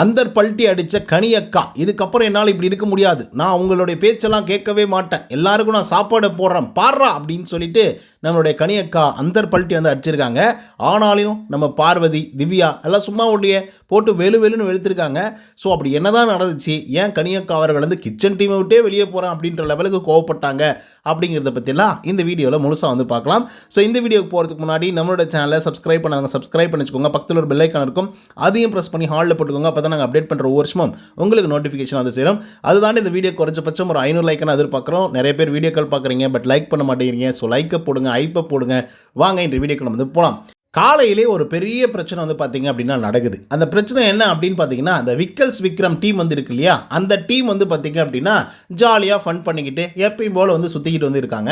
அந்தர் பல்ட்டி அடித்த கனியக்கா. இதுக்கப்புறம் என்னால் இப்படி இருக்க முடியாது. நான் உங்களுடைய பேச்செல்லாம் கேட்கவே மாட்டேன். எல்லாருக்கும் நான் சாப்பாடு போடுறேன். பாடுறா அப்படின்னு சொல்லிட்டு நம்மளுடைய கனியக்கா அந்தர் பல்ட்டி வந்து அடிச்சிருக்காங்க. ஆனாலும் நம்ம பார்வதி திவ்யா எல்லாம் சும்மா உடைய போட்டு வெளு வெளுன்னு வெளுத்திருக்காங்க. ஸோ அப்படி என்னதான் நடந்துச்சு? ஏன் கனியக்கா அவர்கள் வந்து கிச்சன் டீமை விட்டே வெளியே போகிறேன் அப்படின்ற லெவலுக்கு கோவப்பட்டாங்க? அப்படிங்கிறத பற்றிலாம் இந்த வீடியோவில் முழுசாக வந்து பார்க்கலாம். ஸோ இந்த வீடியோக்கு போகிறதுக்கு முன்னாடி நம்மளோட சேனலை சப்ஸ்கிரைப் பண்ணாங்க சப்ஸ்கிரைப் பண்ணி வச்சுக்கோங்க. பக்கத்தில் ஒரு பெல்லைக்கான இருக்கும். அதையும் ப்ரெஸ் பண்ணி ஹாலில் போட்டுக்கோங்க. அப்போ தான் நாங்கள் அப்டேட் பண்ணுற ஒவ்வொரு வருஷமும் உங்களுக்கு நோட்டிஃபிகேஷன் வந்து சேரும். அதுதான் இந்த வீடியோ குறைஞ்சபட்சம் ஒரு ஐநூறு லைக்கான எதிர்பார்க்குறோம். நிறைய பேர் வீடியோக்கள் பார்க்குறீங்க பட் லைக் பண்ண மாட்டேங்கிறீங்க. ஸோ லைக்கை போடுங்க ஐப்பை போடுங்க. வாங்க இந்த வீடியோக்கு நம்ம வந்து போகலாம் காலையிலே ஒரு பெரிய பிரச்சனை வந்து பார்த்தீங்க அப்படின்னா நடக்குது. அந்த பிரச்சனை என்ன அப்படின்னு பார்த்தீங்கன்னா அந்த விக்கல்ஸ் விக்ரம் டீம் வந்து இருக்கு இல்லையா? அந்த டீம் வந்து பார்த்தீங்க அப்படின்னா ஜாலியாக ஃபன் பண்ணிக்கிட்டு எப்பயும் போல் வந்து சுற்றிக்கிட்டு வந்து இருக்காங்க.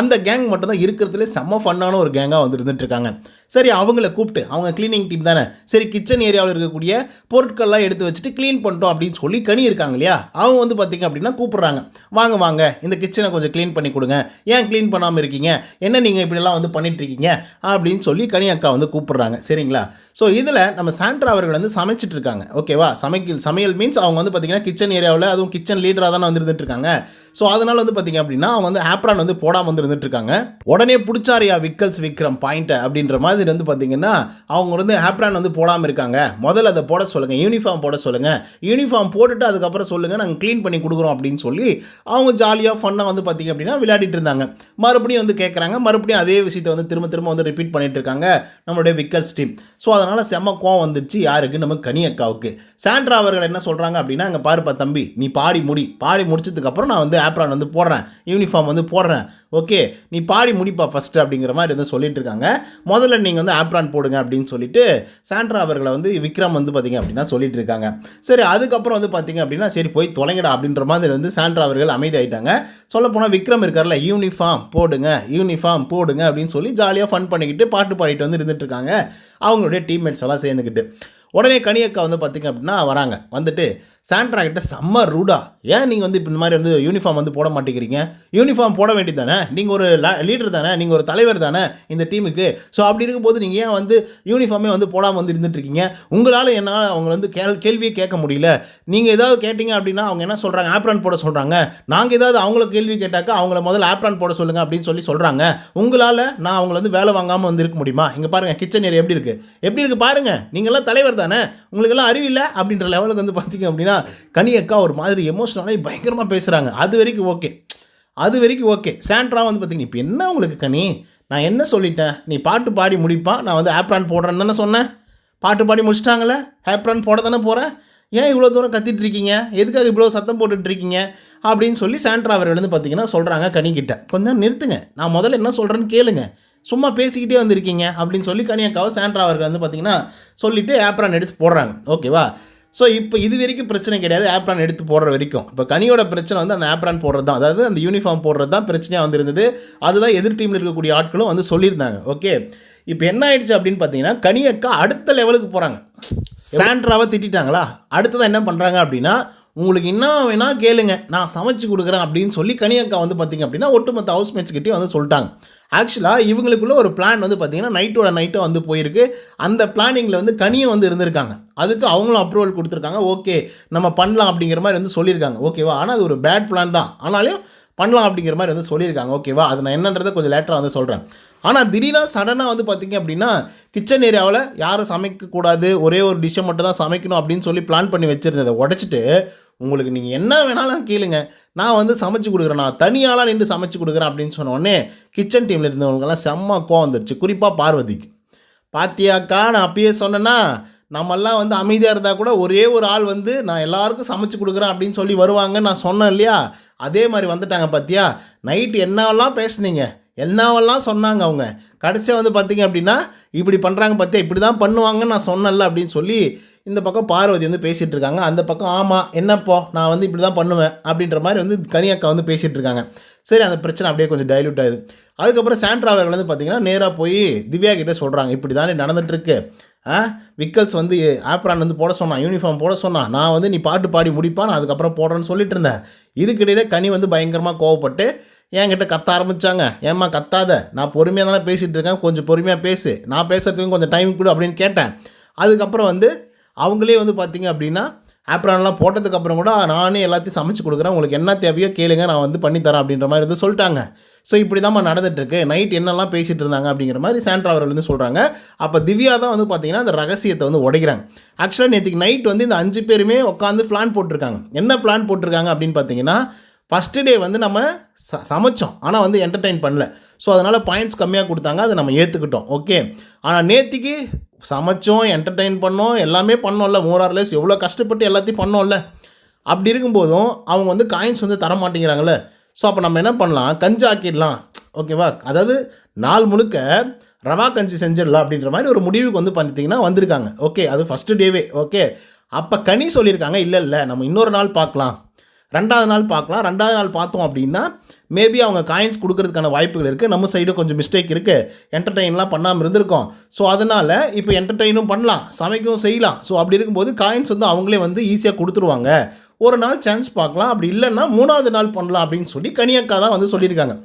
அந்த கேங் மட்டும்தான் இருக்கிறதுலே செம்ம ஃபன்னான ஒரு கேங்காக வந்து இருந்துட்டு இருக்காங்க. சரி அவங்கள கூப்பிட்டு அவங்க க்ளீனிங் டீம் தானே. சரி கிச்சன் ஏரியாவில் இருக்கக்கூடிய பொருட்கள்லாம் எடுத்து வச்சுட்டு க்ளீன் பண்ணிட்டோம் அப்படின்னு சொல்லி கனி இருக்காங்க இல்லையா? அவங்க வந்து பார்த்தீங்க அப்படின்னா கூப்பிட்றாங்க. வாங்க வாங்க இந்த கிச்சனை கொஞ்சம் க்ளீன் பண்ணி கொடுங்க. ஏன் க்ளீன் பண்ணாமல் இருக்கீங்க? என்ன நீங்கள் இப்படிலாம் வந்து பண்ணிகிட்ருக்கீங்க அப்படின்னு சொல்லி கனி அக்கா வந்து கூப்பிட்றாங்க. சரிங்களா? ஸோ இதில் நம்ம சாண்ட்ரா அவர்கள் வந்து சமைச்சிட்டு இருக்காங்க. ஓகேவா சமைக்கல் சமையல் மீன்ஸ் அவங்க வந்து பார்த்தீங்கன்னா கிச்சன் ஏரியாவில் அதுவும் கிச்சன் லீடராக தானே வந்துருந்துட்டு இருக்காங்க. ஸோ அதனால் வந்து பார்த்தீங்க அப்படின்னா அவங்க வந்து ஆப்ரான் வந்து போடாமல் வந்து இருந்துட்டு இருக்காங்க. உடனே பிடிச்சாரியா விக்கல்ஸ் விக்ரம் பாயிண்ட் அப்படின்ற மாதிரி வந்து பார்த்தீங்கன்னா அவங்க வந்து ஆப்ரான் வந்து போடாமல் இருக்காங்க. முதல்ல அதை போட சொல்லுங்கள் யூனிஃபார்ம் போட சொல்லுங்கள் யூனிஃபார்ம் போட்டுட்டு அதுக்கப்புறம் சொல்லுங்கள் நாங்கள் க்ளீன் பண்ணி கொடுக்குறோம் அப்படின்னு சொல்லி அவங்க ஜாலியாக ஃபன்னாக வந்து பார்த்தீங்க அப்படின்னா விளையாடிட்டு இருந்தாங்க. மறுபடியும் வந்து கேட்குறாங்க மறுபடியும் அதே விஷயத்தை வந்து திரும்ப திரும்ப வந்து ரிப்பீட் பண்ணிகிட்டு இருக்காங்க நம்மளுடைய விக்கல்ஸ் டீம் ஸோ அதனால் செம்ம கோவம் வந்துச்சு யாருக்கு? நம்ம கனி அக்காவுக்கு. சாண்ட்ரா அவர்கள் என்ன சொல்கிறாங்க அப்படின்னா அங்கே பாருப்பா தம்பி நீ பாடி முடி. பாடி முடிச்சதுக்கப்புறம் நான் வந்து ஆப்ரான் வந்து போடுறேன். யூனிஃபார்ம் வந்து போடுறேன். ஓகே நீ பாடி முடிப்பா ஃபஸ்ட்டு அப்படிங்கிற மாதிரி வந்து சொல்லிட்டு இருக்காங்க முதல்ல நீங்கள் வந்து ஆப்ரான் போடுங்க அப்படின்னு சொல்லிட்டு சாண்ட்ரா அவர்களை வந்து விக்ரம் வந்து பார்த்தீங்க அப்படின்னா சொல்லிட்டு இருக்காங்க சரி அதுக்கப்புறம் வந்து பார்த்தீங்க அப்படின்னா சரி போய் தொலைங்கடா அப்படின்ற மாதிரி வந்து சாண்ட்ரா அவர்கள் அமைதியாயிட்டாங்க. சொல்லப்போனால் விக்ரம் இருக்கார்ல யூனிஃபார்ம் போடுங்க யூனிஃபார்ம் போடுங்க அப்படின்னு சொல்லி ஜாலியாக ஃபன் பண்ணிக்கிட்டு பாட்டு பாடிட்டு வந்து இருந்துட்டு இருக்காங்க அவங்களுடைய டீம்மேட்ஸ் எல்லாம் சேர்ந்துக்கிட்டு. உடனே கனியக்கா வந்து பார்த்திங்க அப்படின்னா வராங்க. வந்துட்டு சாண்ட்ரா கிட்ட செம்ம ரூடா. ஏன் நீங்கள் வந்து இப்போ இந்த மாதிரி வந்து யூனிஃபார்ம் வந்து போட மாட்டேங்கிறீங்க? யூனிஃபார்ம் போட வேண்டியது தானே நீங்கள் ஒரு லீடர் தானே? நீங்கள் ஒரு தலைவர் தானே இந்த டீமுக்கு ஸோ அப்படி இருக்கும்போது நீங்கள் ஏன் வந்து யூனிஃபார்மே வந்து போடாமல் வந்து இருந்துட்டுருக்கீங்க? உங்களால் என்னால் அவங்க வந்து கேள் கேள்வியே கேட்க முடியல. நீங்கள் ஏதாவது கேட்டிங்க அப்படின்னா அவங்க என்ன சொல்கிறாங்க ஆப்ரான் போட சொல்கிறாங்க நாங்கள் ஏதாவது அவங்கள கேள்வி கேட்டாக்கா அவங்கள முதல்ல ஆப்ரான் போட சொல்லுங்கள் அப்படின்னு சொல்லி சொல்கிறாங்க உங்களால் நான் அவங்கள வந்து வேலை வாங்காமல் வந்து இருக்க முடியுமா? இங்கே பாருங்கள் கிச்சன் ஏரியா எப்படி இருக்குது எப்படி இருக்குது பாருங்கள் நீங்கள்லாம் தலைவர் தானே? உங்களுக்கெல்லாம் அறிவில்லை அப்படின்ற லெவலுக்கு வந்து பார்த்தீங்க அப்படின்னா கனி அக்கா ஒரு மாதிரி எமோஷனலாக பயங்கரமாக பேசுகிறாங்க அது வரைக்கும் ஓகே அது வரைக்கும் ஓகே சாண்ட்ரா வந்து பார்த்தீங்க இப்போ என்ன உங்களுக்கு கனி? நான் என்ன சொல்லிட்டேன்? நீ பாட்டு பாடி முடிப்பான் நான் வந்து ஆப்ரான் போடுறேன்னு தானே சொன்னேன். பாட்டு பாடி முடிச்சிட்டாங்களே ஆப்ரான் போட தானே போகிறேன் ஏன் இவ்வளோ தூரம் கத்திட்டு இருக்கீங்க? எதுக்காக இவ்வளோ சத்தம் போட்டுட்டு இருக்கீங்க? அப்படின்னு சொல்லி சாண்ட்ரா அவர்கள் வந்து பார்த்தீங்கன்னா சொல்கிறாங்க கனிக்கிட்ட கொஞ்சம் நிறுத்துங்க. நான் முதல்ல என்ன சொல்கிறேன்னு கேளுங்க. சும்மா பேசிக்கிட்டே வந்திருக்கீங்க அப்படின்னு சொல்லி கனியாக்காவை சாண்ட்ரா அவர்கள் வந்து பார்த்தீங்கன்னா சொல்லிவிட்டு ஆப்ரான் எடுத்து போடுறாங்க. ஓகேவா ஸோ இப்போ இது வரைக்கும் பிரச்சனை கிடையாது. ஆப்ரான் எடுத்து போடுற வரைக்கும். இப்போ கனியோட பிரச்சனை வந்து அந்த ஆப்ரான் போடுறது தான் அதாவது அந்த யூனிஃபார்ம் போடுறது தான் பிரச்சனையாக வந்திருந்தது. அதுதான் எதிர் டீமில் இருக்கக்கூடிய ஆட்களும் வந்து சொல்லியிருந்தாங்க. ஓகே இப்போ என்ன ஆயிடுச்சு அப்படின்னு பார்த்தீங்கன்னா கனியக்கா அடுத்த லெவலுக்கு போகிறாங்க சாண்ட்ராவை திட்டாங்களா அடுத்ததான் என்ன பண்ணுறாங்க அப்படின்னா உங்களுக்கு என்ன வேணால் கேளுங்க. நான் சமைச்சு கொடுக்குறேன் அப்படின்னு சொல்லி கனியக்கா வந்து பார்த்தீங்க அப்படின்னா ஒட்டுமொத்த ஹவுஸ்மேட்ஸ் கிட்டே வந்து சொல்லிட்டாங்க. ஆக்சுவலாக இவங்களுக்குள்ள ஒரு பிளான் வந்து பார்த்தீங்கன்னா நைட்டோட நைட்டாக வந்து போயிருக்கு. அந்த பிளானிங்கில் வந்து கனியும் வந்து இருந்திருக்காங்க. அதுக்கு அவங்களும் அப்ரூவல் கொடுத்துருக்காங்க. ஓகே நம்ம பண்ணலாம் அப்படிங்கிற மாதிரி வந்து சொல்லியிருக்காங்க. ஓகேவா ஆனால் அது ஒரு பேட் பிளான் தான். ஆனாலும் பண்ணலாம் அப்படிங்கிற மாதிரி வந்து சொல்லியிருக்காங்க. ஓகேவா அது நான் என்னன்றதை கொஞ்சம் லேட்டராக வந்து சொல்கிறேன் ஆனால் திடீர்னு சடனாக வந்து பார்த்திங்க அப்படின்னா கிச்சன் ஏரியாவில் யாரும் சமைக்கக்கூடாது. ஒரே ஒரு டிஷ்ஷை மட்டும் தான் சமைக்கணும் அப்படின்னு சொல்லி பிளான் பண்ணி வச்சுருந்ததை உடச்சிட்டு உங்களுக்கு நீங்கள் என்ன வேணாலும் கேளுங்க. நான் வந்து சமைச்சு கொடுக்குறேன். நான் தனியாலாம் நின்று சமைச்சு கொடுக்குறேன் அப்படின்னு சொன்னோடனே கிச்சன் டீமில் இருந்தவங்களுக்கெல்லாம் செம்ம கோவம் வந்துருச்சு. குறிப்பாக பார்வதிக்கு. பாத்தியாக்கா நான் அப்பயே சொன்னேன்னா நம்மெல்லாம் வந்து அமைதியாக இருந்தால் கூட ஒரே ஒரு ஆள் வந்து நான் எல்லாருக்கும் சமைச்சு கொடுக்குறேன் அப்படின்னு சொல்லி வருவாங்கன்னு நான் சொன்னேன் இல்லையா? அதே மாதிரி வந்துட்டாங்க பார்த்தியா நைட்டு என்னவெல்லாம் பேசுனீங்க? என்னவெல்லாம் சொன்னாங்க அவங்க? கடைசியாக வந்து பார்த்தீங்க அப்படின்னா இப்படி பண்ணுறாங்க பார்த்தியா இப்படி தான் பண்ணுவாங்கன்னு நான் சொன்னேன்ல அப்படின்னு சொல்லி இந்த பக்கம் பார்வதி வந்து பேசிகிட்டு இருக்காங்க அந்த பக்கம் ஆமாம் என்னப்போ நான் வந்து இப்படி தான் பண்ணுவேன். அப்படின்ற மாதிரி வந்து கனியாக்கா வந்து பேசிகிட்டு இருக்காங்க சரி அந்த பிரச்சனை அப்படியே கொஞ்சம் டைல்யூட் ஆகுது. அதுக்கப்புறம் சாண்ட்ரா அவர்கள் வந்து பார்த்தீங்கன்னா நேராக போய் திவ்யா கிட்டே சொல்கிறாங்க இப்படி தானே நடந்துட்டுருக்கு. ஆ விக்கல்ஸ் வந்து ஆப்ரான் வந்து போட சொன்னான் யூனிஃபார்ம் போட சொன்னான். நான் வந்து நீ பாட்டு பாடி முடிப்பா நான் அதுக்கப்புறம் போடுறேன்னு சொல்லிட்டு இருந்தேன். இதுக்கிடையிலே கனி வந்து பயங்கரமாக கோவப்பட்டு என்கிட்ட கத்த ஆரம்பித்தாங்க ஏம்மா கத்தாத. நான் பொறுமையாக தானே பேசிகிட்டு இருக்கேன் கொஞ்சம் பொறுமையாக பேசு. நான் பேசுகிறதுக்கும் கொஞ்சம் டைம் கொடு அப்படின்னு கேட்டேன். அதுக்கப்புறம் வந்து அவங்களே வந்து பார்த்தீங்க அப்படின்னா ஆப்ரான்லாம் போட்டதுக்கப்புறம் கூட நானே எல்லாத்தையும் சமைச்சு கொடுக்குறேன். உங்களுக்கு என்ன தேவையோ கேளுங்க நான் வந்து பண்ணித்தரேன் அப்படின்ற மாதிரி வந்து சொல்லிட்டாங்க. ஸோ இப்படி தான் நடந்துட்டுருக்கு. நைட் என்னெல்லாம் பேசிகிட்டு இருந்தாங்க அப்படிங்கிற மாதிரி சாண்ட்ரா அவர்கள் வந்து சொல்கிறாங்க அப்போ திவ்யா தான் வந்து பார்த்திங்கன்னா அந்த ரகசியத்தை வந்து உடைக்கிறாங்க. ஆக்சுவலாக நேற்றுக்கு நைட் வந்து இந்த அஞ்சு பேருமே உட்காந்து பிளான் போட்டிருக்காங்க. என்ன பிளான் போட்டிருக்காங்க அப்படின்னு பார்த்தீங்கன்னா ஃபஸ்ட்டு டே வந்து நம்ம ச சமைச்சோம். ஆனால் வந்து என்டர்டெயின் பண்ணல. ஸோ அதனால் பாயிண்ட்ஸ் கம்மியாக கொடுத்தாங்க. அதை நம்ம ஏற்றுக்கிட்டோம் ஓகே ஆனால் நேற்றுக்கு சமைச்சோம் என்டர்டெயின் பண்ணோம் எல்லாமே பண்ணோம்ல. மோரார்லெஸ் எவ்வளோ கஷ்டப்பட்டு எல்லாத்தையும் பண்ணோம்ல. அப்படி இருக்கும்போதும் அவங்க வந்து காயின்ஸ் வந்து தர மாட்டேங்கிறாங்களே ஸோ அப்போ நம்ம என்ன பண்ணலாம்? கஞ்சி ஆக்கிடலாம். ஓகேவா அதாவது நாள் முழுக்க ரவா கஞ்சி செஞ்சிடலாம் அப்படின்ற மாதிரி ஒரு முடிவுக்கு வந்து பண்ணிட்டீங்கன்னா வந்திருக்காங்க. ஓகே அது ஃபஸ்ட்டு டேவே ஓகே அப்போ கனி சொல்லியிருக்காங்க இல்லை இல்லை நம்ம இன்னொரு நாள் பார்க்கலாம். ரெண்டாவது நாள் பார்க்கலாம். ரெண்டாவது நாள் பார்த்தோம் அப்படின்னா மேபி அவங்க காயின்ஸ் கொடுக்கறதுக்கான வாய்ப்புகள் இருக்குது நம்ம சைடும் கொஞ்சம் மிஸ்டேக் இருக்குது என்டர்டெயின்லாம் பண்ணாமல் இருந்திருக்கோம். ஸோ அதனால் இப்போ என்டர்டெயினும் பண்ணலாம். சமைக்கவும் செய்யலாம். ஸோ அப்படி இருக்கும்போது காயின்ஸ் வந்து அவங்களே வந்து ஈஸியாக கொடுத்துருவாங்க. ஒரு நாள் சான்ஸ் பார்க்கலாம். அப்படி இல்லைன்னா மூணாவது நாள் பண்ணலாம் அப்படின்னு சொல்லி கனியக்கா தான் வந்து சொல்லியிருக்காங்க.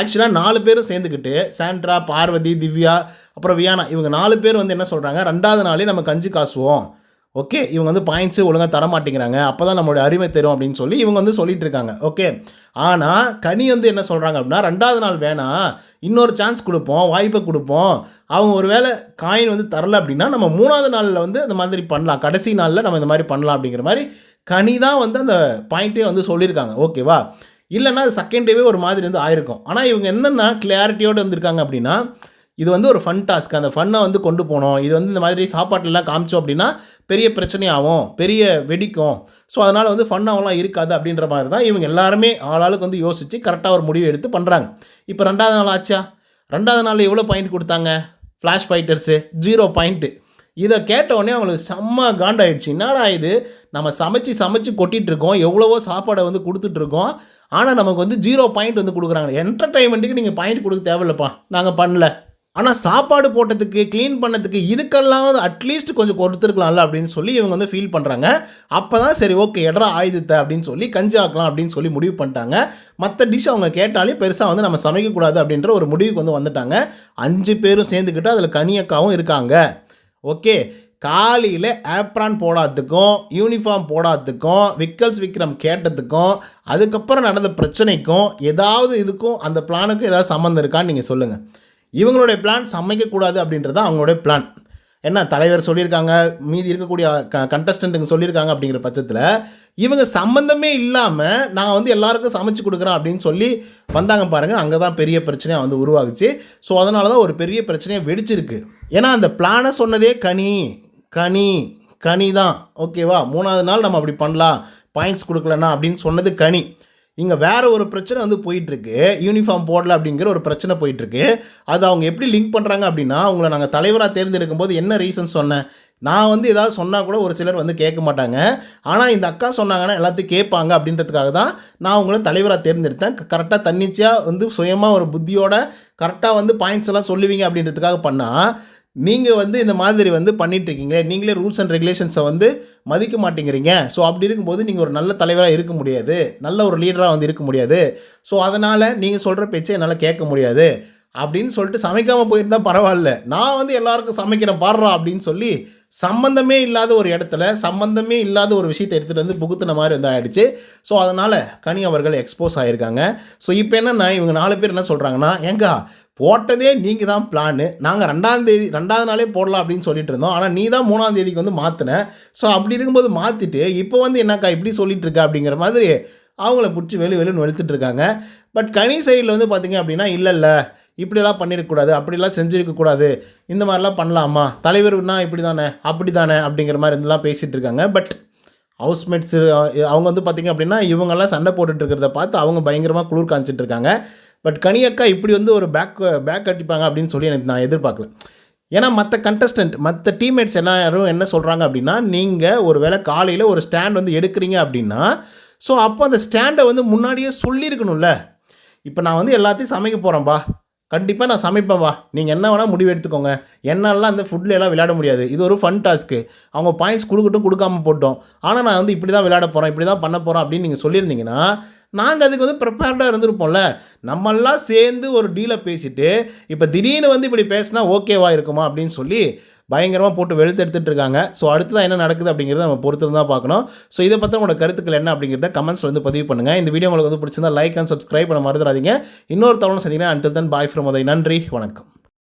ஆக்சுவலாக நாலு பேரும் சேர்ந்துக்கிட்டு சாண்ட்ரா பார்வதி திவ்யா அப்புறம் வியானா இவங்க நாலு பேர் வந்து என்ன சொல்கிறாங்க ரெண்டாவது நாளே நம்ம கஞ்சி காசுவோம். ஓகே இவங்க வந்து பாயிண்ட்ஸு ஒழுங்காக தர மாட்டேங்கிறாங்க அப்போ தான் நம்மளுடைய அருமை தரும் அப்படின்னு சொல்லி இவங்க வந்து சொல்லிட்டு இருக்காங்க ஓகே ஆனால் கனி வந்து என்ன சொல்கிறாங்க அப்படின்னா ரெண்டாவது நாள் வேணாம் இன்னொரு சான்ஸ் கொடுப்போம் வாய்ப்பை கொடுப்போம். அவங்க ஒரு வேளை காயின் வந்து தரல அப்படின்னா நம்ம மூணாவது நாளில் வந்து அந்த மாதிரி பண்ணலாம். கடைசி நாளில் நம்ம இந்த மாதிரி பண்ணலாம் அப்படிங்கிற மாதிரி கனி தான் வந்து அந்த பாயிண்ட்டே வந்து சொல்லியிருக்காங்க. ஓகேவா இல்லைன்னா அது செகண்ட் டேவே ஒரு மாதிரி வந்து ஆயிருக்கும். ஆனால் இவங்க என்னென்னா கிளாரிட்டியோடு வந்திருக்காங்க அப்படின்னா இது வந்து ஒரு ஃபன் டாஸ்க் அந்த ஃபன்னை வந்து கொண்டு போகணும் இது வந்து இந்த மாதிரி சாப்பாட்டுலலாம் காமிச்சோம் அப்படின்னா பெரிய பிரச்சனையாகும். பெரிய வெடிக்கும். ஸோ அதனால் வந்து ஃபன்னாகலாம் இருக்காது அப்படின்ற மாதிரி தான் இவங்க எல்லாருமே ஆளாளுக்கு வந்து யோசித்து கரெக்டாக ஒரு முடிவு எடுத்து பண்ணுறாங்க இப்போ ரெண்டாவது நாள் ஆச்சா? ரெண்டாவது நாள் எவ்வளோ பாயிண்ட் கொடுத்தாங்க? ஃப்ளாஷ் ஃபைட்டர்ஸு ஜீரோ பாயிண்ட்டு இதை கேட்டவுடனே அவங்களுக்கு செம்ம காண்டாயிடுச்சு. என்னடா இது? நம்ம சமைச்சு சமைச்சு கொட்டிகிட்ருக்கோம் இருக்கோம் எவ்வளவோ சாப்பாடை வந்து கொடுத்துட்ருக்கோம் ஆனால் நமக்கு வந்து ஜீரோ பாயிண்ட் வந்து கொடுக்குறாங்க. என்டர்டைன்மெண்ட்டுக்கு நீங்கள் பாயிண்ட் கொடுக்க தேவையில்லப்பா. நாங்கள் பண்ணல. ஆனால் சாப்பாடு போட்டதுக்கு க்ளீன் பண்ணதுக்கு இதுக்கெல்லாம் அட்லீஸ்ட் கொஞ்சம் கொடுத்துருக்கலாம்ல அப்படின்னு சொல்லி இவங்க வந்து ஃபீல் பண்ணுறாங்க அப்போ தான் சரி ஓகே எடரா ஆயுதத்தை அப்படின்னு சொல்லி கஞ்சி ஆக்கலாம் அப்படின்னு சொல்லி முடிவு பண்ணிட்டாங்க. மற்ற டிஷ் அவங்க கேட்டாலே பெருசாக வந்து நம்ம சமைக்கக்கூடாது அப்படின்ற ஒரு முடிவுக்கு வந்து வந்துட்டாங்க. அஞ்சு பேரும் சேர்ந்துக்கிட்டு அதில் கனியக்காவும் இருக்காங்க. ஓகே காலையில் ஆப்ரான் போடாததுக்கும் யூனிஃபார்ம் போடாததுக்கும் விக்கல்ஸ் விக்ரம் கேட்டதுக்கும் அதுக்கப்புறம் நடந்த பிரச்சனைக்கும் ஏதாவது இதுக்கும் அந்த பிளானுக்கும் ஏதாவது சம்மந்தம் இருக்கான்னு நீங்கள் சொல்லுங்கள் இவங்களுடைய பிளான் சமைக்கக்கூடாது அப்படின்றது தான் அவங்களுடைய பிளான் என்ன தலைவர் சொல்லியிருக்காங்க மீதி இருக்கக்கூடிய க கண்டஸ்டண்ட்டுங்க சொல்லியிருக்காங்க அப்படிங்கிற பட்சத்தில் இவங்க சம்மந்தமே இல்லாமல் நான் வந்து எல்லாருக்கும் சமைச்சு கொடுக்குறேன் அப்படின்னு சொல்லி வந்தாங்க பாருங்கள் அங்கே தான் பெரிய பிரச்சனையாக வந்து உருவாகுச்சு. ஸோ அதனால தான் ஒரு பெரிய பிரச்சனையாக வெடிச்சிருக்கு. ஏன்னா அந்த பிளானை சொன்னதே கனி கனி கனி தான் ஓகேவா மூணாவது நாள் நம்ம அப்படி பண்ணலாம். பாயிண்ட்ஸ் கொடுக்கலன்னா அப்படின்னு சொன்னது கனி. இங்கே வேறு ஒரு பிரச்சனை வந்து போயிட்டுருக்கு. யூனிஃபார்ம் போடல அப்படிங்கிற ஒரு பிரச்சனை போயிட்டுருக்கு. அது அவங்க எப்படி லிங்க் பண்ணுறாங்க அப்படின்னா அவங்கள நாங்கள் தலைவராக தேர்ந்தெடுக்கும் போது என்ன ரீசன் சொன்னேன்? நான் வந்து ஏதாவது சொன்னால் கூட ஒரு சிலர் வந்து கேட்க மாட்டாங்க. ஆனால் இந்த அக்கா சொன்னாங்கன்னா எல்லாத்தையும் கேட்பாங்க அப்படின்றதுக்காக தான் நான் உங்களை தலைவராக தேர்ந்தெடுத்தேன். கரெக்டாக தன்னிச்சையாக வந்து சுயமாக ஒரு புத்தியோட கரெக்டாக வந்து பாயிண்ட்ஸ் எல்லாம் சொல்லுவீங்க அப்படின்றதுக்காக பண்ணால் நீங்கள் வந்து இந்த மாதிரி வந்து பண்ணிகிட்ருக்கீங்களே நீங்களே ரூல்ஸ் அண்ட் ரெகுலேஷன்ஸை வந்து மதிக்க மாட்டேங்கிறீங்க. ஸோ அப்படி இருக்கும்போது நீங்கள் ஒரு நல்ல தலைவராக இருக்க முடியாது. நல்ல ஒரு லீடராக வந்து இருக்க முடியாது. ஸோ அதனால் நீங்கள் சொல்கிற பேச்சை என்னால் கேட்க முடியாது. அப்படின்னு சொல்லிட்டு சமைக்காமல் போயிருந்தா பரவாயில்ல. நான் வந்து எல்லாருக்கும் சமைக்கிறேன் பாடுறா அப்படின்னு சொல்லி சம்மந்தமே இல்லாத ஒரு இடத்துல சம்மந்தமே இல்லாத ஒரு விஷயத்தை எடுத்துகிட்டு வந்து புகுத்துன மாதிரி வந்து ஆகிடுச்சு ஸோ அதனால் கனி அவர்கள் எக்ஸ்போஸ் ஆகியிருக்காங்க ஸோ இப்போ என்னென்னா இவங்க நாலு பேர் என்ன சொல்கிறாங்கன்னா ஏங்கா போட்டதே நீங்கள் தான் பிளானு நாங்கள் ரெண்டாம் தேதி ரெண்டாவது நாளே போடலாம் அப்படின்னு சொல்லிட்டு இருந்தோம். ஆனால் நீ தான் மூணாம் தேதிக்கு வந்து மாற்றின ஸோ அப்படி இருக்கும்போது மாற்றிட்டு இப்போ வந்து என்னக்கா இப்படி சொல்லிட்டு இருக்க அப்படிங்கிற மாதிரி அவங்கள பிடிச்சி வெளி வெளுன்னு வெளுத்துட்டு இருக்காங்க. பட் கனி சைடில் வந்து பார்த்தீங்க அப்படின்னா இல்லை இல்லை. இப்படிலாம் பண்ணியிருக்கக்கூடாது அப்படிலாம் செஞ்சுருக்கக்கூடாது இந்த மாதிரிலாம் பண்ணலாமா? தலைவர்னா இப்படி தானே அப்படி தானே அப்படிங்கிற மாதிரி இருந்தெல்லாம் பேசிகிட்டு இருக்காங்க. பட் ஹவுஸ்மேட்ஸ் அவங்க வந்து பார்த்திங்க அப்படின்னா இவங்கெல்லாம் சண்டை போட்டுட்ருக்கிறத பார்த்து அவங்க பயங்கரமாக குளிர் காமிச்சிட்ருக்காங்க பட் கனியக்கா இப்படி வந்து ஒரு பேக் பேக் கட்டிப்பாங்க அப்படின்னு சொல்லி எனக்கு நான் எதிர்பார்க்கல. ஏன்னா மற்ற கண்டஸ்டன்ட் மற்ற டீம்மேட்ஸ் எல்லாரும் என்ன சொல்கிறாங்க அப்படின்னா நீங்கள் ஒரு வேளை காலையில் ஒரு ஸ்டாண்ட் வந்து எடுக்கிறீங்க அப்படின்னா ஸோ அப்போ அந்த ஸ்டாண்டை வந்து முன்னாடியே சொல்லியிருக்கணும்ல. இப்போ நான் வந்து எல்லாத்தையும் சமைக்க போகிறேன்பா கண்டிப்பாக நான் சமைப்பேன்வா நீங்கள் என்ன வேணால் முடிவு எடுத்துக்கோங்க. என்னெல்லாம் அந்த ஃபுட்ல எல்லாம் விளையாட முடியாது. இது ஒரு ஃபன் டாஸ்க்கு அவங்க பாயிண்ட்ஸ் கொடுக்கட்டும் கொடுக்காம போட்டோம். ஆனால் நான் வந்து இப்படி தான் விளையாட போகிறேன் இப்படி தான் பண்ண போகிறோம் அப்படின்னு நீங்கள் சொல்லியிருந்தீங்கன்னா நாங்கள் அதுக்கு வந்து ப்ரிப்பேர்டாக இருந்திருப்போம்ல. நம்மெல்லாம் சேர்ந்து ஒரு டீலை பேசிட்டு இப்போ திடீர்னு வந்து இப்படி பேசினா ஓகேவா இருக்குமா அப்படின்னு சொல்லி பயங்கரமாக போட்டு வெளுத்தெடுத்துட்டு இருக்காங்க. ஸோ அடுத்ததான் என்ன நடக்குது அப்படிங்கிறத நம்ம பொறுத்து தான் பார்க்கணும். ஸோ இதை பற்றி உங்களோட கருத்துக்கள் என்ன அப்படிங்கிறத கமெண்ட்ஸ் வந்து பதிவு பண்ணுங்கள் இந்த வீடியோ உங்களுக்கு வந்து பிடிச்சிருந்தா லைக் அண்ட் சப்ஸ்கிரைப் பண்ண மறந்துடாதீங்க. இன்னொரு தவணை சந்திங்கன்னா அன்டில் தன் பாய் ஃப்ரம் அதை நன்றி. வணக்கம்.